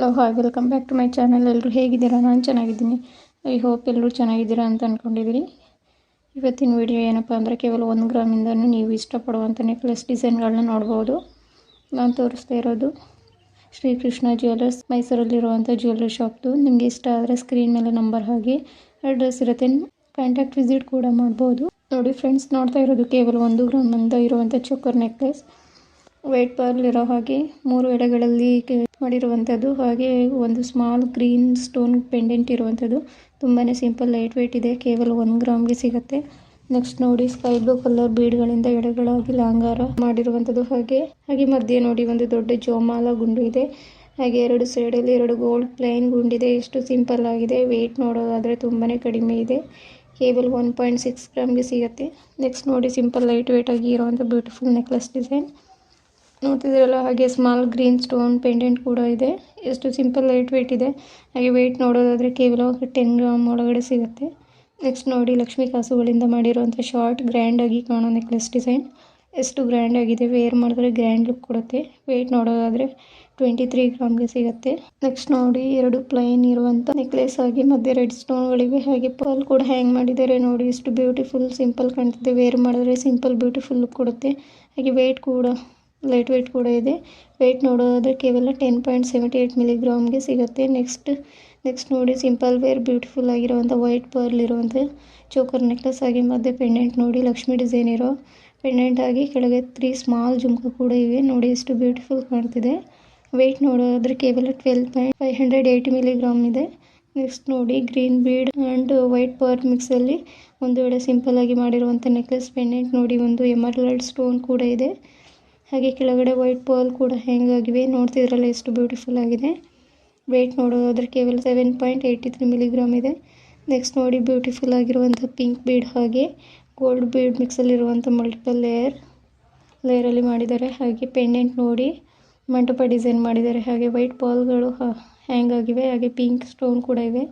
Hello hi welcome back to my channel ಎಲ್ಲರೂ ಹೇಗಿದ್ದೀರಾ? ನಾನು ಚೆನ್ನಾಗಿದ್ದೀನಿ. ಐ ಹೋಪ್ ಎಲ್ಲರೂ ಚೆನ್ನಾಗಿದ್ದೀರಾ ಅಂತ ಅಂದ್ಕೊಂಡಿದ್ದೀನಿ ಇವತ್ತಿನ ವಿಡಿಯೋ ಏನಪ್ಪ ಅಂದರೆ ಕೇವಲ ಒಂದು ಗ್ರಾಮಿಂದನೂ ನೀವು ಇಷ್ಟಪಡುವಂಥ ನೆಕ್ಲೆಸ್ ಡಿಸೈನ್ಗಳನ್ನ ನೋಡ್ಬೋದು. ನಾನು ತೋರಿಸ್ತಾ ಇರೋದು ಶ್ರೀಕೃಷ್ಣ ಜ್ಯುವೆಲರ್ಸ್ ಮೈಸೂರಲ್ಲಿರುವಂಥ ಜ್ಯುವೆಲ್ಲರಿ ಶಾಪ್ದು ನಿಮಗೆ ಇಷ್ಟ ಆದರೆ ಸ್ಕ್ರೀನ್ ಮೇಲೆ ನಂಬರ್ ಹಾಗೆ ಅಡ್ರೆಸ್ ಇರುತ್ತೆ. ಕಾಂಟ್ಯಾಕ್ಟ್ ವಿಸಿಟ್ ಕೂಡ ಮಾಡ್ಬೋದು. ನೋಡಿ ಫ್ರೆಂಡ್ಸ್ ನೋಡ್ತಾ ಇರೋದು ಕೇವಲ ಒಂದು ಗ್ರಾಮಿಂದ ಇರುವಂಥ ಚೋಕರ್ ನೆಕ್ಲೆಸ್ ವೈಟ್ ಇರೋ ಹಾಗೆ ಮೂರು ಎಳೆಗಳಲ್ಲಿ ಮಾಡಿರುವಂಥದ್ದು, ಹಾಗೆ ಒಂದು ಸ್ಮಾಲ್ ಗ್ರೀನ್ ಸ್ಟೋನ್ ಪೆಂಡೆಂಟ್ ಇರುವಂಥದ್ದು. ತುಂಬಾ ಸಿಂಪಲ್ ಲೈಟ್ ವೆಯ್ಟ್ ಇದೆ, ಕೇವಲ ಒಂದು ಗ್ರಾಮ್ಗೆ ಸಿಗುತ್ತೆ. ನೆಕ್ಸ್ಟ್ ನೋಡಿ ಸ್ಕೈ ಬ್ಲೂ ಕಲರ್ ಬೀಡ್ಗಳಿಂದ ಎಡೆಗಳಾಗಿ ಲಾಂಗಾರ ಮಾಡಿರುವಂಥದ್ದು ಹಾಗೆ. ಹಾಗೆ ಮಧ್ಯೆ ನೋಡಿ, ಒಂದು ದೊಡ್ಡ ಜೋಮಾಲ ಗುಂಡು ಇದೆ. ಹಾಗೆ ಎರಡು ಸೈಡಲ್ಲಿ ಎರಡು ಗೋಲ್ಡ್ ಪ್ಲೈನ್ ಗುಂಡಿದೆ. ಎಷ್ಟು ಸಿಂಪಲ್ ಆಗಿದೆ. ವೆಯ್ಟ್ ನೋಡೋದಾದರೆ ತುಂಬಾ ಕಡಿಮೆ ಇದೆ. ಕೇವಲ ಒನ್ ಪಾಯಿಂಟ್ ಸಿಕ್ಸ್ ಗ್ರಾಮ್ಗೆ ಸಿಗುತ್ತೆ. ನೆಕ್ಸ್ಟ್ ನೋಡಿ ಸಿಂಪಲ್ ಲೈಟ್ ವೆಯ್ಟ್ ಆಗಿ ಇರುವಂಥ ಬ್ಯೂಟಿಫುಲ್ ನೆಕ್ಲೆಸ್ ಡಿಸೈನ್ ನೋಡ್ತಿದ್ದೀರಲ್ಲ, ಹಾಗೆ ಸ್ಮಾಲ್ ಗ್ರೀನ್ ಸ್ಟೋನ್ ಪೆಂಡೆಂಟ್ ಕೂಡ ಇದೆ. ಎಷ್ಟು ಸಿಂಪಲ್ ಲೈಟ್ ವೆಯ್ಟ್ ಇದೆ. ಹಾಗೆ ವೆಯ್ಟ್ ನೋಡೋದಾದರೆ ಕೇವಲ ಟೆನ್ ಗ್ರಾಮ್ ಒಳಗಡೆ ಸಿಗುತ್ತೆ. ನೆಕ್ಸ್ಟ್ ನೋಡಿ ಲಕ್ಷ್ಮೀ ಕಾಸುಗಳಿಂದ ಮಾಡಿರುವಂಥ ಶಾರ್ಟ್ ಗ್ರ್ಯಾಂಡಾಗಿ ಕಾಣೋ ನೆಕ್ಲೆಸ್ ಡಿಸೈನ್ ಎಷ್ಟು ಗ್ರ್ಯಾಂಡ್ ಆಗಿದೆ ವೇರ್ ಮಾಡಿದ್ರೆ ಗ್ರ್ಯಾಂಡ್ ಲುಕ್ ಕೊಡುತ್ತೆ. ವೆಯ್ಟ್ ನೋಡೋದಾದರೆ ಟ್ವೆಂಟಿ ತ್ರೀ ಗ್ರಾಮ್ಗೆ ಸಿಗುತ್ತೆ. ನೆಕ್ಸ್ಟ್ ನೋಡಿ ಎರಡು ಪ್ಲೈನ್ ಇರುವಂಥ ನೆಕ್ಲೆಸ್ ಆಗಿ ಮಧ್ಯೆ ರೆಡ್ ಸ್ಟೋನ್ಗಳಿವೆ ಹಾಗೆ ಪರ್ಲ್ ಕೂಡ ಹ್ಯಾಂಗ್ ಮಾಡಿದ್ದಾರೆ ನೋಡಿ. ಎಷ್ಟು ಬ್ಯೂಟಿಫುಲ್ ಸಿಂಪಲ್ ಕಾಣ್ತಿದೆ. ವೇರ್ ಮಾಡಿದ್ರೆ ಸಿಂಪಲ್ ಬ್ಯೂಟಿಫುಲ್ ಲುಕ್ ಕೊಡುತ್ತೆ. ಹಾಗೆ ವೆಯ್ಟ್ ಕೂಡ ಲೈಟ್ ವೆಯ್ಟ್ ಕೂಡ ಇದೆ. ವೆಯ್ಟ್ ನೋಡೋದಾದರೆ ಕೇವಲ ಟೆನ್ ಪಾಯಿಂಟ್ ಸೆವೆಂಟಿ ಏಯ್ಟ್ ಮಿಲಿಗ್ರಾಮ್ಗೆ ಸಿಗುತ್ತೆ. ನೆಕ್ಸ್ಟ್ ನೆಕ್ಸ್ಟ್ ನೋಡಿ ಸಿಂಪಲ್ ವೇರ್ ಬ್ಯೂಟಿಫುಲ್ ಆಗಿರುವಂಥ ವೈಟ್ ಪರ್ಲ್ ಇರುವಂಥ ಚೋಕರ್ ನೆಕ್ಲೆಸ್ ಆಗಿ ಮಧ್ಯೆ ಪೆಂಡೆಂಟ್ ನೋಡಿ, ಲಕ್ಷ್ಮಿ ಡಿಸೈನ್ ಇರೋ ಪೆಂಡೆಂಟ್ ಆಗಿ ಕೆಳಗೆ ತ್ರೀ ಸ್ಮಾಲ್ ಜುಮ್ಕ ಕೂಡ ಇವೆ. ನೋಡಿ, ಎಷ್ಟು ಬ್ಯೂಟಿಫುಲ್ ಕಾಣ್ತಿದೆ. ವೆಯ್ಟ್ ನೋಡೋದಾದರೆ ಕೇವಲ twelve point five hundred eighty milligram ಇದೆ. ನೆಕ್ಸ್ಟ್ ನೋಡಿ green bead and white pearl ಮಿಕ್ಸಲ್ಲಿ ಒಂದು ವೇಳೆ ಸಿಂಪಲ್ ಆಗಿ ಮಾಡಿರುವಂಥ ನೆಕ್ಲೆಸ್ ಪೆಂಡೆಂಟ್ ನೋಡಿ, ಒಂದು ಎಮರ್ಲಡ್ ಸ್ಟೋನ್ ಕೂಡ ಇದೆ. ಹಾಗೆ ಕೆಳಗಡೆ ವೈಟ್ ಪರ್ಲ್ ಕೂಡ ಹ್ಯಾಂಗ್ ಆಗಿವೆ. ನೋಡ್ತಿದ್ರಲ್ಲ ಎಷ್ಟು ಬ್ಯೂಟಿಫುಲ್ ಆಗಿದೆ. ವೇಟ್ ನೋಡೋದಾದ್ರೆ ಕೇವಲ seven point eighty three milligram ಇದೆ. ನೆಕ್ಸ್ಟ್ ನೋಡಿ ಬ್ಯೂಟಿಫುಲ್ ಆಗಿರುವಂಥ ಪಿಂಕ್ ಬೀಡ್ ಹಾಗೆ ಗೋಲ್ಡ್ ಬೀಡ್ ಮಿಕ್ಸಲ್ಲಿರುವಂಥ ಮಲ್ಟಿಪಲ್ ಲೇಯರ್ ಲೇಯರಲ್ಲಿ ಮಾಡಿದ್ದಾರೆ. ಹಾಗೆ ಪೆಂಡೆಂಟ್ ನೋಡಿ ಮಂಟಪ ಡಿಸೈನ್ ಮಾಡಿದ್ದಾರೆ. ಹಾಗೆ ವೈಟ್ ಬಾಲ್ಗಳು ಹ್ಯಾಂಗ್ ಆಗಿವೆ. ಹಾಗೆ ಪಿಂಕ್ ಸ್ಟೋನ್ ಕೂಡ ಇವೆ.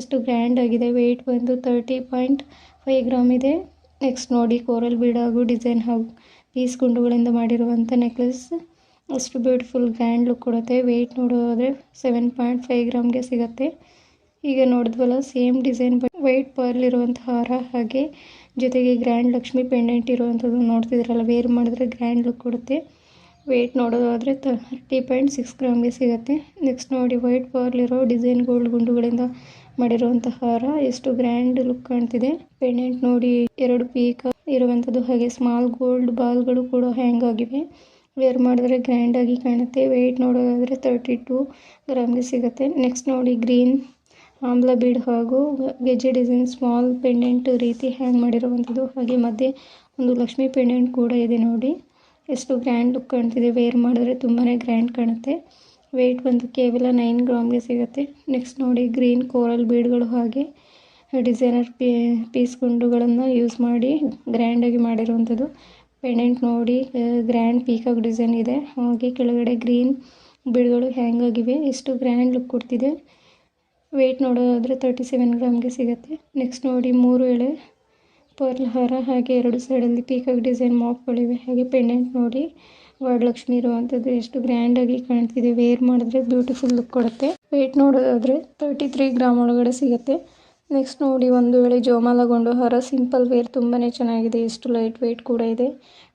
ಎಷ್ಟು ಗ್ರ್ಯಾಂಡ್ ಆಗಿದೆ. ವೆಯ್ಟ್ ಬಂದು ತರ್ಟಿ ಪಾಯಿಂಟ್ ಫೈವ್ ಗ್ರಾಮ್ ಇದೆ. ನೆಕ್ಸ್ಟ್ ನೋಡಿ ಕೋರಲ್ ಬೀಡ್ ಹಾಗೂ ಡಿಸೈನ್ ಹಾಗೂ ಪೀಸ್ ಗುಂಡುಗಳಿಂದ ಮಾಡಿರುವಂಥ ನೆಕ್ಲೆಸ್ ಅಷ್ಟು ಬ್ಯೂಟಿಫುಲ್ ಗ್ರ್ಯಾಂಡ್ ಲುಕ್ ಕೊಡುತ್ತೆ. ವೆಯ್ಟ್ ನೋಡೋದ್ರೆ ಸೆವೆನ್ ಪಾಯಿಂಟ್ ಫೈವ್ ಗ್ರಾಮ್ಗೆ ಸಿಗುತ್ತೆ. ಈಗ ನೋಡಿದ್ವಲ್ಲ same design but white pearl ಇರುವಂಥ ಹಾರ ಹಾಗೆ ಜೊತೆಗೆ ಗ್ರ್ಯಾಂಡ್ ಲಕ್ಷ್ಮಿ ಪೆಂಡೆಂಟ್ ಇರುವಂಥದ್ದು ನೋಡ್ತಿದ್ರಲ್ಲ ವೇರ್ ಮಾಡಿದ್ರೆ ಗ್ರ್ಯಾಂಡ್ ಲುಕ್ ಕೊಡುತ್ತೆ. ವೆಯ್ಟ್ ನೋಡೋದಾದರೆ ತರ್ಟಿ ಪಾಯಿಂಟ್ ಸಿಕ್ಸ್ ಗ್ರಾಮ್ಗೆ ಸಿಗುತ್ತೆ. ನೆಕ್ಸ್ಟ್ ನೋಡಿ ವೈಟ್ ಪರ್ಲ್ ಇರೋ ಡಿಸೈನ್ ಗೋಲ್ಡ್ ಗುಂಡುಗಳಿಂದ ಮಾಡಿರುವಂತಹ ಹಾರ. ಎಷ್ಟು ಗ್ರ್ಯಾಂಡ್ ಲುಕ್ ಕಾಣ್ತಿದೆ. ಪೆಂಡೆಂಟ್ ನೋಡಿ, ಎರಡು ಪೀಕ್ ಇರುವಂತದ್ದು ಹಾಗೆ ಸ್ಮಾಲ್ ಗೋಲ್ಡ್ ಬಾಲ್ಗಳು ಕೂಡ ಹ್ಯಾಂಗ್ ಆಗಿವೆ. ವೇರ್ ಮಾಡಿದ್ರೆ ಗ್ರ್ಯಾಂಡ್ ಆಗಿ ಕಾಣುತ್ತೆ. ವೆಯ್ಟ್ ನೋಡೋದಾದರೆ ತರ್ಟಿ ಟು ಗ್ರಾಮ್ಗೆ ಸಿಗುತ್ತೆ. ನೆಕ್ಸ್ಟ್ ನೋಡಿ ಗ್ರೀನ್ ಆಮ್ಲ ಬೀಡ್ ಹಾಗೂ ಗೆಜ್ಜೆ ಡಿಸೈನ್ ಸ್ಮಾಲ್ ಪೆಂಡೆಂಟ್ ರೀತಿ ಹ್ಯಾಂಗ್ ಮಾಡಿರುವಂಥದ್ದು ಹಾಗೆ ಮಧ್ಯೆ ಒಂದು ಲಕ್ಷ್ಮಿ ಪೆಂಡೆಂಟ್ ಕೂಡ ಇದೆ ನೋಡಿ. ಎಷ್ಟು ಗ್ರ್ಯಾಂಡ್ ಲುಕ್ ಕಾಣ್ತಿದೆ ವೇರ್ ಮಾಡಿದ್ರೆ ತುಂಬಾ ಗ್ರ್ಯಾಂಡ್ ಕಾಣುತ್ತೆ. ವೆಯ್ಟ್ ಬಂದು ಕೇವಲ ನೈನ್ ಗ್ರಾಮ್ಗೆ ಸಿಗುತ್ತೆ. ನೆಕ್ಸ್ಟ್ ನೋಡಿ ಗ್ರೀನ್ ಕೋರಲ್ ಬೀಡ್ಗಳು ಹಾಗೆ ಡಿಸೈನರ್ ಪೀ ಪೀಸ್ ಗುಂಡುಗಳನ್ನು ಯೂಸ್ ಮಾಡಿ ಗ್ರ್ಯಾಂಡಾಗಿ ಮಾಡಿರುವಂಥದ್ದು. ಪೆಂಡೆಂಟ್ ನೋಡಿ ಗ್ರ್ಯಾಂಡ್ ಪೀಕಾಕ್ ಡಿಸೈನ್ ಇದೆ. ಹಾಗೆ ಕೆಳಗಡೆ ಗ್ರೀನ್ ಬೀಡ್ಗಳು ಹ್ಯಾಂಗ್ ಆಗಿವೆ. ಎಷ್ಟು ಗ್ರ್ಯಾಂಡ್ ಲುಕ್ ಕೊಡ್ತಿದೆ. ವೆಯ್ಟ್ ನೋಡೋದಾದರೆ ತರ್ಟಿ ಸೆವೆನ್ ಗ್ರಾಮ್ಗೆ ಸಿಗುತ್ತೆ. ನೆಕ್ಸ್ಟ್ ನೋಡಿ, ಮೂರು ಎಳೆ ಪರ್ಲ್ ಹಾರ, ಹಾಗೆ ಎರಡು ಸೈಡಲ್ಲಿ ಪೀಕಾಕ್ ಡಿಸೈನ್ ಮಾಪ್ಗಳಿವೆ ಹಾಗೆ ಪೆಂಡೆಂಟ್ ನೋಡಿ. ವರಲಕ್ಷ್ಮಿ ಇರುವಂಥದ್ದು ಎಷ್ಟು ಗ್ರ್ಯಾಂಡಾಗಿ ಕಾಣ್ತಿದೆ. ವೇರ್ ಮಾಡಿದ್ರೆ ಬ್ಯೂಟಿಫುಲ್ ಲುಕ್ ಕೊಡುತ್ತೆ. ವೇಟ್ ನೋಡೋದಾದ್ರೆ ತರ್ಟಿ ತ್ರೀ ಗ್ರಾಮ್ ಒಳಗಡೆ ಸಿಗುತ್ತೆ. ನೆಕ್ಸ್ಟ್ ನೋಡಿ ಒಂದು ವೇಳೆ ಜೋಮಾಲಗೊಂಡು ಹರ ಸಿಂಪಲ್ ವೇರ್ ತುಂಬಾ ಚೆನ್ನಾಗಿದೆ. ಎಷ್ಟು ಲೈಟ್ ವೆಯ್ಟ್ ಕೂಡ ಇದೆ.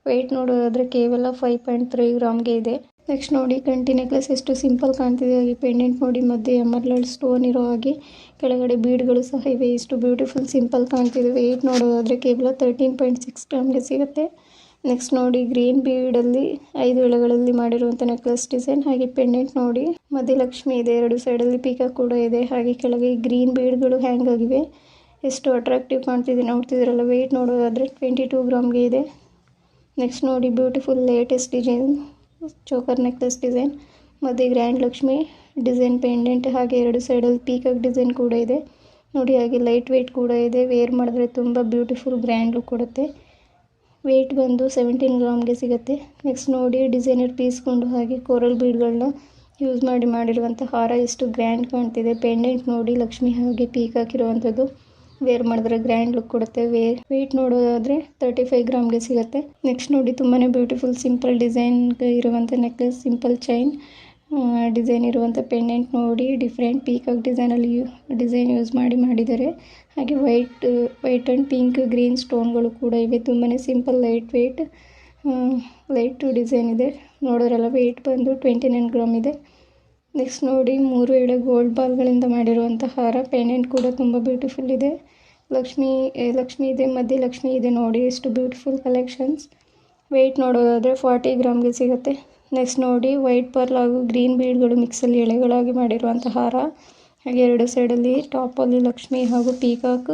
ವೆಯ್ಟ್ ನೋಡೋದಾದರೆ ಕೇವಲ ಫೈವ್ ಪಾಯಿಂಟ್ ತ್ರೀ ಗ್ರಾಮ್ಗೆ ಇದೆ. ನೆಕ್ಸ್ಟ್ ನೋಡಿ ಕಂಟಿ ನೆಕ್ಲೆಸ್ ಎಷ್ಟು ಸಿಂಪಲ್ ಕಾಣ್ತಿದೆ. ಹಾಗೆ ಪೆಂಡೆಂಟ್ ನೋಡಿ ಮಧ್ಯೆ ಎಮರ್ಲಡ್ ಸ್ಟೋನ್ ಇರೋ ಹಾಗೆ. ಕೆಳಗಡೆ ಬೀಡ್ಗಳು ಸಹ ಇವೆ. ಎಷ್ಟು ಬ್ಯೂಟಿಫುಲ್ ಸಿಂಪಲ್ ಕಾಣ್ತಿದೆ. ವೆಯ್ಟ್ ನೋಡೋದಾದರೆ ಕೇವಲ ತರ್ಟೀನ್ ಪಾಯಿಂಟ್ ಸಿಕ್ಸ್ ಗ್ರಾಮ್ಗೆ ಸಿಗುತ್ತೆ. ನೆಕ್ಸ್ಟ್ ನೋಡಿ ಗ್ರೀನ್ ಬೀಡಲ್ಲಿ ಐದು ಎಳೆಗಳಲ್ಲಿ ಮಾಡಿರುವಂಥ ನೆಕ್ಲೆಸ್ ಡಿಸೈನ್. ಹಾಗೆ ಪೆಂಡೆಂಟ್ ನೋಡಿ ಮಧ್ಯ ಲಕ್ಷ್ಮಿ ಇದೆ. ಎರಡು ಸೈಡಲ್ಲಿ ಪೀಕ ಕೂಡ ಇದೆ. ಹಾಗೆ ಕೆಳಗೆ ಗ್ರೀನ್ ಬೀಡ್ಗಳು ಹ್ಯಾಂಗ್ ಆಗಿವೆ. ಎಷ್ಟು ಅಟ್ರಾಕ್ಟಿವ್ ಕಾಣ್ತಿದೆ ನೋಡ್ತಿದ್ದೀರಲ್ಲ. ವೆಯ್ಟ್ ನೋಡೋದಾದರೆ ಟ್ವೆಂಟಿ ಟೂ ಗ್ರಾಮ್ಗೆ ಇದೆ. ನೆಕ್ಸ್ಟ್ ನೋಡಿ beautiful latest design. Choker necklace design ಮತ್ತು ಗ್ರ್ಯಾಂಡ್ ಲಕ್ಷ್ಮಿ ಡಿಸೈನ್ ಪೆಂಡೆಂಟ್, ಹಾಗೆ ಎರಡು ಸೈಡಲ್ಲಿ ಪೀಕಾಕ್ ಡಿಸೈನ್ ಕೂಡ ಇದೆ. ನೋಡಿ, ಹಾಗೆ ಲೈಟ್ ವೆಯ್ಟ್ ಕೂಡ ಇದೆ. ವೇರ್ ಮಾಡಿದ್ರೆ ತುಂಬ ಬ್ಯೂಟಿಫುಲ್ ಗ್ರ್ಯಾಂಡ್ ಲುಕ್ ಕೊಡುತ್ತೆ. ವೆಯ್ಟ್ ಬಂದು ಸೆವೆಂಟೀನ್ ಗ್ರಾಮ್ಗೆ ಸಿಗುತ್ತೆ. ನೆಕ್ಸ್ಟ್ ನೋಡಿ, ಡಿಸೈನರ್ ಪೀಸ್ಕೊಂಡು ಹಾಗೆ ಕೋರಲ್ ಬೀಡ್ಗಳನ್ನ ಯೂಸ್ ಮಾಡಿ ಮಾಡಿರುವಂಥ ಹಾರ ಎಷ್ಟು ಗ್ರ್ಯಾಂಡ್ ಕಾಣ್ತಿದೆ. ಪೆಂಡೆಂಟ್ ನೋಡಿ, ಲಕ್ಷ್ಮಿ ಹಾಗೆ ಪೀಕ್ ಹಾಕಿರುವಂಥದ್ದು. ವೇರ್ ಮಾಡಿದ್ರೆ ಗ್ರ್ಯಾಂಡ್ ಲುಕ್ ಕೊಡುತ್ತೆ. ವೇರ್ ವೆಯ್ಟ್ ನೋಡೋದಾದರೆ ತರ್ಟಿ ಫೈವ್ ಗ್ರಾಮ್ಗೆ ಸಿಗುತ್ತೆ. ನೆಕ್ಸ್ಟ್ ನೋಡಿ ತುಂಬಾ ಬ್ಯೂಟಿಫುಲ್ ಸಿಂಪಲ್ ಡಿಸೈನ್ ಇರುವಂಥ ನೆಕ್ಲೆಸ್ ಸಿಂಪಲ್ ಚೈನ್ ಡಿಸೈನ್ ಇರುವಂಥ ಪೆಂಡೆಂಟ್ ನೋಡಿ ಡಿಫ್ರೆಂಟ್ ಪೀಕಾಕ್ ಡಿಸೈನಲ್ಲಿ ಡಿಸೈನ್ ಯೂಸ್ ಮಾಡಿ ಮಾಡಿದ್ದಾರೆ. ಹಾಗೆ white white and pink green ಸ್ಟೋನ್ಗಳು ಕೂಡ ಇವೆ. ತುಂಬಾ simple light weight light design ಇದೆ. ನೋಡೋರೆಲ್ಲ ವೆಯ್ಟ್ ಬಂದು ಟ್ವೆಂಟಿ ನೈನ್ ಗ್ರಾಮ್ ಇದೆ. ನೆಕ್ಸ್ಟ್ ನೋಡಿ, ಮೂರು ಎಳೆ ಗೋಲ್ಡ್ ಬಾಲ್ಗಳಿಂದ ಮಾಡಿರುವಂಥ ಹಾರ. ಪೆಂಡೆಂಟ್ ಕೂಡ ತುಂಬ ಬ್ಯೂಟಿಫುಲ್ ಇದೆ. ಲಕ್ಷ್ಮಿ ಲಕ್ಷ್ಮಿ ಇದೆ, ಮಧ್ಯೆ ಲಕ್ಷ್ಮಿ ಇದೆ ನೋಡಿ, ಎಷ್ಟು ಬ್ಯೂಟಿಫುಲ್ ಕಲೆಕ್ಷನ್ಸ್ ವೆಯ್ಟ್ ನೋಡೋದಾದರೆ ಫಾರ್ಟಿ ಗ್ರಾಮ್ಗೆ ಸಿಗುತ್ತೆ. ನೆಕ್ಸ್ಟ್ ನೋಡಿ ವೈಟ್ ಪರ್ಲ್ ಹಾಗೂ ಗ್ರೀನ್ ಬೀಡ್ಗಳು ಮಿಕ್ಸಲ್ಲಿ ಎಳೆಗಳಾಗಿ ಮಾಡಿರುವಂಥ ಹಾರ. ಹಾಗೆ ಎರಡು ಸೈಡಲ್ಲಿ ಟಾಪಲ್ಲಿ ಲಕ್ಷ್ಮಿ ಹಾಗೂ ಪೀಕಾಕ್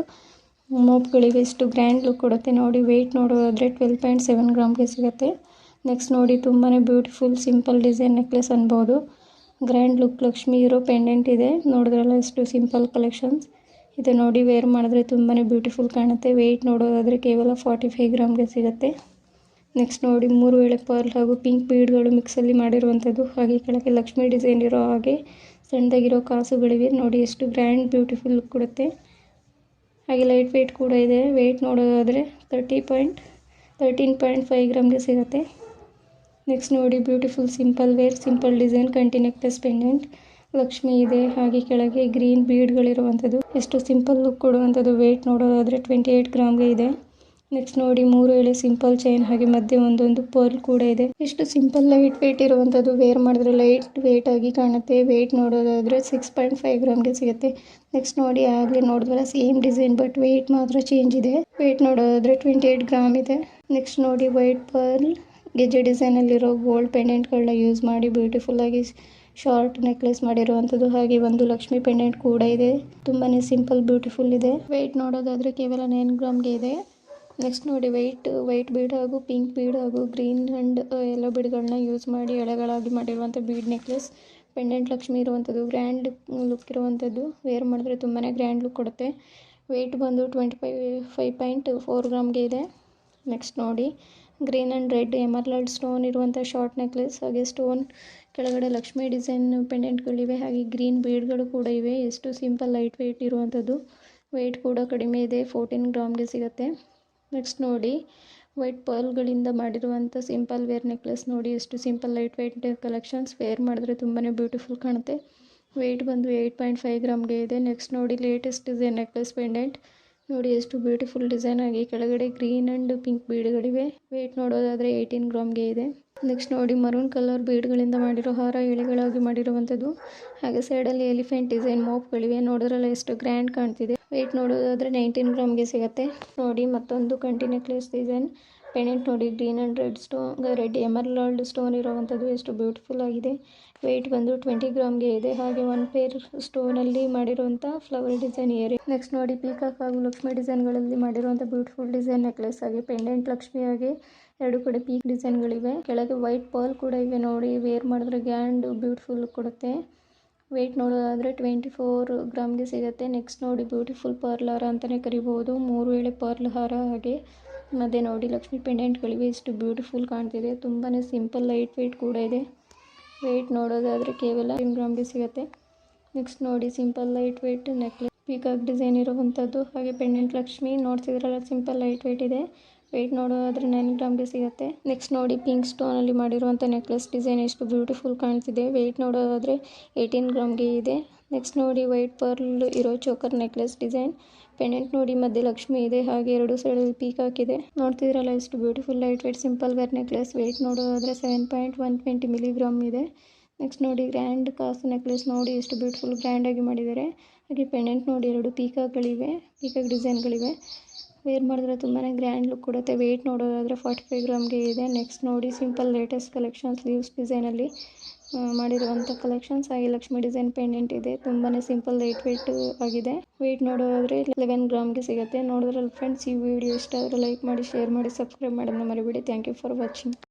ಮೋಪ್ಗಳಿವೆ ಎಷ್ಟು ಗ್ರ್ಯಾಂಡ್ ಲುಕ್ ಕೊಡುತ್ತೆ ನೋಡಿ. ವೆಯ್ಟ್ ನೋಡೋದಾದರೆ ಟ್ವೆಲ್ ಪಾಯಿಂಟ್ ಸೆವೆನ್ ಗ್ರಾಮ್ಗೆ ಸಿಗುತ್ತೆ. ನೆಕ್ಸ್ಟ್ ನೋಡಿ ತುಂಬಾ ಬ್ಯೂಟಿಫುಲ್ ಸಿಂಪಲ್ ಡಿಸೈನ್ ನೆಕ್ಲೆಸ್ ಅನ್ಬೋದು. ಗ್ರ್ಯಾಂಡ್ ಲುಕ್ ಲಕ್ಷ್ಮಿ ಇರೋ ಪೆಂಡೆಂಟ್ ಇದೆ. ನೋಡಿದ್ರಲ್ಲ ಎಷ್ಟು ಸಿಂಪಲ್ ಕಲೆಕ್ಷನ್ಸ್. ಇದು ನೋಡಿ ವೇರ್ ಮಾಡಿದ್ರೆ ತುಂಬಾ ಬ್ಯೂಟಿಫುಲ್ ಕಾಣುತ್ತೆ. ವೆಯ್ಟ್ ನೋಡೋದಾದರೆ ಕೇವಲ ಫಾರ್ಟಿ ಫೈವ್ ಗ್ರಾಮ್ಗೆ ಸಿಗುತ್ತೆ. ನೆಕ್ಸ್ಟ್ ನೋಡಿ, ಮೂರು ವೇಳೆ ಪರ್ಲ್ ಹಾಗೂ ಪಿಂಕ್ ಬೀಡ್ಗಳು ಮಿಕ್ಸಲ್ಲಿ ಮಾಡಿರುವಂಥದ್ದು. ಹಾಗೆ ಕೆಳಗೆ ಲಕ್ಷ್ಮಿ ಡಿಸೈನ್ ಇರೋ ಹಾಗೆ ಸಣ್ಣದಾಗಿರೋ ಕಾಸುಗಳಿವೆ. ನೋಡಿ, ಎಷ್ಟು ಗ್ರ್ಯಾಂಡ್ ಬ್ಯೂಟಿಫುಲ್ ಲುಕ್ ಕೊಡುತ್ತೆ. ಹಾಗೆ ಲೈಟ್ ವೆಯ್ಟ್ ಕೂಡ ಇದೆ. ವೆಯ್ಟ್ ನೋಡೋದಾದರೆ thirty point, thirteen point five ಗ್ರಾಮ್ಗೆ ಸಿಗುತ್ತೆ. ನೆಕ್ಸ್ಟ್ ನೋಡಿ beautiful simple wear simple design ಕಂಟಿ ನೆಕ್ಲೆಸ್ ಪೆಂಡೆಂಟ್ ಲಕ್ಷ್ಮಿ ಇದೆ, ಹಾಗೆ ಕೆಳಗೆ ಗ್ರೀನ್ ಬೀಡ್ಗಳಿರುವಂಥದ್ದು ಎಷ್ಟು ಸಿಂಪಲ್ ಲುಕ್ ಕೊಡುವಂಥದ್ದು ವೇಟ್ ನೋಡೋದಾದರೆ ಟ್ವೆಂಟಿ ಏಯ್ಟ್ ಗ್ರಾಮ್ಗೆ ಇದೆ. ನೆಕ್ಸ್ಟ್ ನೋಡಿ, ಮೂರು ಎಳೆ ಸಿಂಪಲ್ ಚೈನ್ ಹಾಗೆ ಮಧ್ಯೆ ಒಂದೊಂದು ಪರ್ಲ್ ಕೂಡ ಇದೆ. ಎಷ್ಟು ಸಿಂಪಲ್ ಲೈಟ್ ವೇಟ್ ಇರುವಂಥದ್ದು ವೇರ್ ಮಾಡಿದ್ರೆ ಲೈಟ್ ವೇಟ್ ಆಗಿ ಕಾಣುತ್ತೆ. ವೇಟ್ ನೋಡೋದಾದರೆ ಸಿಕ್ಸ್ ಪಾಯಿಂಟ್ ಫೈವ್ ಗ್ರಾಮ್ಗೆ ಸಿಗುತ್ತೆ. ನೆಕ್ಸ್ಟ್ ನೋಡಿ, ಆಗಲೇ ನೋಡಿದ್ರೆ ಸೇಮ್ ಡಿಸೈನ್ ಬಟ್ ವೇಟ್ ಮಾತ್ರ ಚೇಂಜ್ ಇದೆ. ವೇಟ್ ನೋಡೋದಾದರೆ ಟ್ವೆಂಟಿ ಏಯ್ಟ್ ಗ್ರಾಮ್ ಇದೆ. ನೆಕ್ಸ್ಟ್ ನೋಡಿ ವೈಟ್ ಪರ್ಲ್ ಗೆಜ್ಜೆ ಡಿಸೈನಲ್ಲಿರೋ ಗೋಲ್ಡ್ ಪೆಂಡೆಂಟ್ಗಳನ್ನ ಯೂಸ್ ಮಾಡಿ ಬ್ಯೂಟಿಫುಲ್ಲಾಗಿ ಶಾರ್ಟ್ ನೆಕ್ಲೆಸ್ ಮಾಡಿರುವಂಥದ್ದು. ಹಾಗೆ ಒಂದು ಲಕ್ಷ್ಮಿ ಪೆಂಡೆಂಟ್ ಕೂಡ ಇದೆ. ತುಂಬಾ ಸಿಂಪಲ್, ಬ್ಯೂಟಿಫುಲ್ ಇದೆ. ವೆಯ್ಟ್ ನೋಡೋದಾದರೆ ಕೇವಲ ನೈನ್ ಗ್ರಾಮ್ಗೆ ಇದೆ. ನೆಕ್ಸ್ಟ್ ನೋಡಿ, ವೈಟ್ ವೈಟ್ ಬೀಡ್ ಹಾಗೂ ಪಿಂಕ್ ಬೀಡ್ ಹಾಗೂ ಗ್ರೀನ್ ಆ್ಯಂಡ್ ಎಲ್ಲೋ ಬೀಡ್ಗಳನ್ನ ಯೂಸ್ ಮಾಡಿ ಎಳೆಗಳಾಗಿ ಮಾಡಿರುವಂಥ ಬೀಡ್ ನೆಕ್ಲೆಸ್. ಪೆಂಡೆಂಟ್ ಲಕ್ಷ್ಮಿ ಇರುವಂಥದ್ದು, ಗ್ರ್ಯಾಂಡ್ ಲುಕ್ ಇರುವಂಥದ್ದು. ವೇರ್ ಮಾಡಿದ್ರೆ ತುಂಬಾ ಗ್ರ್ಯಾಂಡ್ ಲುಕ್ ಕೊಡುತ್ತೆ. ವೆಯ್ಟ್ ಬಂದು twenty five five point four ಗ್ರಾಮ್ಗೆ ಇದೆ. ನೆಕ್ಸ್ಟ್ ನೋಡಿ green and red emerald stone ಇರುವಂಥ ಶಾರ್ಟ್ ನೆಕ್ಲೆಸ್, ಹಾಗೆ ಸ್ಟೋನ್ ಕೆಳಗಡೆ ಲಕ್ಷ್ಮಿ ಡಿಸೈನ್ ಪೆಂಡೆಂಟ್ಗಳಿವೆ, ಹಾಗೆ ಗ್ರೀನ್ ಬೀಡ್ಗಳು ಕೂಡ ಇವೆ. ಎಷ್ಟು ಸಿಂಪಲ್, ಲೈಟ್ ವೆಯ್ಟ್ ಇರುವಂಥದ್ದು ವೆಯ್ಟ್ ಕೂಡ ಕಡಿಮೆ ಇದೆ, ಫೋರ್ಟೀನ್ ಗ್ರಾಮ್ಗೆ ಸಿಗುತ್ತೆ. ನೆಕ್ಸ್ಟ್ ನೋಡಿ, ವೈಟ್ ಪರ್ಲ್ಗಳಿಂದ ಮಾಡಿರುವಂಥ ಸಿಂಪಲ್ ವೇರ್ ನೆಕ್ಲೆಸ್ ನೋಡಿ, ಎಷ್ಟು simple, light weight collections. Wear ಮಾಡಿದ್ರೆ ತುಂಬಾ ಬ್ಯೂಟಿಫುಲ್ ಕಾಣುತ್ತೆ. ವೆಯ್ಟ್ ಬಂದು ಏಯ್ಟ್ ಪಾಯಿಂಟ್ ಫೈವ್ ಗ್ರಾಮ್ಗೆ ಇದೆ. ನೆಕ್ಸ್ಟ್ ನೋಡಿ, ಲೇಟೆಸ್ಟ್ ಇದೆ ನೆಕ್ಲೆಸ್ ಪೆಂಡೆಂಟ್. ನೋಡಿ, ಎಷ್ಟು ಬ್ಯೂಟಿಫುಲ್ ಡಿಸೈನ್ ಆಗಿ ಕೆಳಗಡೆ ಗ್ರೀನ್ ಅಂಡ್ ಪಿಂಕ್ ಬೀಡ್ಗಳಿವೆ ವೇಟ್ ನೋಡೋದಾದ್ರೆ ಏಯ್ಟೀನ್ ಗ್ರಾಮ್ಗೆ ಇದೆ. ನೆಕ್ಸ್ಟ್ ನೋಡಿ ಮರೂನ್ ಕಲರ್ ಬೀಡ್ಗಳಿಂದ ಮಾಡಿರೋ ಹಾರ ಎಳೆಗಳಾಗಿ ಮಾಡಿರುವಂಥದ್ದು. ಹಾಗೆ ಸೈಡಲ್ಲಿ ಎಲಿಫೆಂಟ್ ಡಿಸೈನ್ ಮೋಪ್ಗಳಿವೆ ನೋಡಿದ್ರಲ್ಲ ಎಷ್ಟು ಗ್ರ್ಯಾಂಡ್ ಕಾಣ್ತಿದೆ. ವೇಟ್ ನೋಡೋದಾದ್ರೆ ನೈನ್ಟೀನ್ ಗ್ರಾಮ್ಗೆ ಸಿಗುತ್ತೆ. ನೋಡಿ, ಮತ್ತೊಂದು ಕಂಟಿ ಡಿಸೈನ್ ಪೆಂಡೆಂಟ್ ನೋಡಿ, green and red stone red emerald stone ಇರೋವಂಥದ್ದು ಎಷ್ಟು ಬ್ಯೂಟಿಫುಲ್ ಆಗಿದೆ. ವೆಯ್ಟ್ ಬಂದು ಟ್ವೆಂಟಿ ಗ್ರಾಮ್ಗೆ ಇದೆ. ಹಾಗೆ ಒನ್ ಪೇರ್ ಸ್ಟೋನಲ್ಲಿ ಮಾಡಿರುವಂಥ ಫ್ಲವರ್ ಡಿಸೈನ್ ಏರಿ ನೆಕ್ಸ್ಟ್ ನೋಡಿ ಪೀಕಾಕ್ ಹಾಗೂ ಲಕ್ಷ್ಮಿ ಡಿಸೈನ್ಗಳಲ್ಲಿ ಮಾಡಿರುವಂಥ ಬ್ಯೂಟಿಫುಲ್ ಡಿಸೈನ್ ನೆಕ್ಲೆಸ್ ಆಗಿ ಪೆಂಡೆಂಟ್ ಲಕ್ಷ್ಮಿ ಆಗಿ ಎರಡು ಕಡೆ ಪೀಕ್ ಡಿಸೈನ್ಗಳಿವೆ. ಕೆಳಗೆ ವೈಟ್ ಪರ್ಲ್ ಕೂಡ ಇವೆ ನೋಡಿ. ವೇರ್ ಮಾಡಿದ್ರೆ ಗ್ಯಾಂಡ್ ಬ್ಯೂಟಿಫುಲ್ ಕೊಡುತ್ತೆ. ವೆಯ್ಟ್ ನೋಡೋದಾದರೆ ಟ್ವೆಂಟಿ ಫೋರ್ ಗ್ರಾಮ್ಗೆ ಸಿಗುತ್ತೆ. ನೆಕ್ಸ್ಟ್ ನೋಡಿ ಬ್ಯೂಟಿಫುಲ್ ಪರ್ಲ್ ಹಾರ ಅಂತಲೇ ಕರಿಬೋದು ಮೂರು ವೇಳೆ ಪರ್ಲ್ ಹಾರ ಹಾಗೆ ಮಧ್ಯೆ ನೋಡಿ, ಲಕ್ಷ್ಮಿ ಪೆಂಡೆಂಟ್ಗಳಿವೆ ಎಷ್ಟು ಬ್ಯೂಟಿಫುಲ್ ಕಾಣ್ತಿದೆ. ತುಂಬಾ ಸಿಂಪಲ್, ಲೈಟ್ ವೆಯ್ಟ್ ಕೂಡ ಇದೆ. ವೆಯ್ಟ್ ನೋಡೋದಾದರೆ ಕೇವಲ ಟೆನ್ ಗ್ರಾಮ್ಗೆ ಸಿಗುತ್ತೆ. ನೆಕ್ಸ್ಟ್ ನೋಡಿ, simple, light weight necklace. Peacock design ಇರುವಂಥದ್ದು. ಹಾಗೆ ಪೆಂಡೆಂಟ್ ಲಕ್ಷ್ಮಿ ನೋಡ್ತಿದ್ರಲ್ಲ ಸಿಂಪಲ್, ಲೈಟ್ ವೆಯ್ಟ್ ಇದೆ. ವೆಯ್ಟ್ ನೋಡೋದಾದರೆ ನೈನ್ ಗ್ರಾಮ್ಗೆ ಸಿಗುತ್ತೆ. ನೆಕ್ಸ್ಟ್ ನೋಡಿ, ಪಿಂಕ್ ಸ್ಟೋನಲ್ಲಿ ಮಾಡಿರುವಂಥ ನೆಕ್ಲೆಸ್ ಡಿಸೈನ್ ಎಷ್ಟು ಬ್ಯೂಟಿಫುಲ್ ಕಾಣ್ತಿದೆ. ವೆಯ್ಟ್ ನೋಡೋದಾದರೆ ಏಯ್ಟೀನ್ ಗ್ರಾಮ್ಗೆ ಇದೆ. ನೆಕ್ಸ್ಟ್ ನೋಡಿ, ವೈಟ್ ಪರ್ಲ್ ಇರೋ ಚೋಕರ್ ನೆಕ್ಲೆಸ್ ಡಿಸೈನ್. ಪೆಂಡೆಂಟ್ ನೋಡಿ, ಮಧ್ಯೆ ಲಕ್ಷ್ಮಿ ಇದೆ, ಹಾಗೆ ಎರಡು ಸೈಡಲ್ಲಿ ಪೀಕ್ ಹಾಕಿದೆ. ನೋಡ್ತಿದ್ರಲ್ಲ ಎಷ್ಟು beautiful light white simple wear necklace weight ನೋಡೋದಾದ್ರೆ seven point one twenty milligram ಇದೆ. ನೆಕ್ಸ್ಟ್ ನೋಡಿ ಗ್ರ್ಯಾಂಡ್ ಕಾಸ್ ನೆಕ್ಲೆಸ್ ನೋಡಿ, ಎಷ್ಟು ಬ್ಯೂಟಿಫುಲ್ ಗ್ರ್ಯಾಂಡಾಗಿ ಮಾಡಿದ್ದಾರೆ. ಹಾಗೆ ಪೆಂಡೆಂಟ್ ನೋಡಿ, ಎರಡು ಪೀಕಾಕ್ಗಳಿವೆ ಪೀಕಾಕ್ ಡಿಸೈನ್ಗಳಿವೆ ವೇರ್ ಮಾಡಿದ್ರೆ ತುಂಬಾ ಗ್ರ್ಯಾಂಡ್ ಲುಕ್ ಕೊಡುತ್ತೆ. ವೆಯ್ಟ್ ನೋಡೋದಾದರೆ ಫಾರ್ಟಿ ಫೈವ್ ಗ್ರಾಮ್ಗೆ ಇದೆ. ನೆಕ್ಸ್ಟ್ ನೋಡಿ ಸಿಂಪಲ್ ಲೇಟೆಸ್ಟ್ ಕಲೆಕ್ಷನ್ಸ್ ಲೀವ್ಸ್ ಡಿಸೈನಲ್ಲಿ ಮಾಡಿರುವಂಥ ಕಲೆಕ್ಷನ್ಸ್ ಹಾಗೆ ಲಕ್ಷ್ಮಿ ಡಿಸೈನ್ ಪೆಂಡೆಂಟ್ ಇದೆ. ತುಂಬಾ ಸಿಂಪಲ್ ಲೈಟ್ ವೆಯ್ಟ್ ಆಗಿದೆ. ವೆಯ್ಟ್ ನೋಡೋದಾದರೆ ಲೆವೆನ್ ಗ್ರಾಮ್ಗೆ ಸಿಗುತ್ತೆ. ನೋಡಿದ್ರಲ್ಲ ಫ್ರೆಂಡ್ಸ್ ಈ ವಿಡಿಯೋ ಇಷ್ಟ ಆದರೆ ಲೈಕ್ ಮಾಡಿ ಶೇರ್ ಮಾಡಿ ಸಬ್ಸ್ಕ್ರೈಬ್ ಮಾಡೋದನ್ನ ಮರಿಬೇಡಿ. Thank you for watching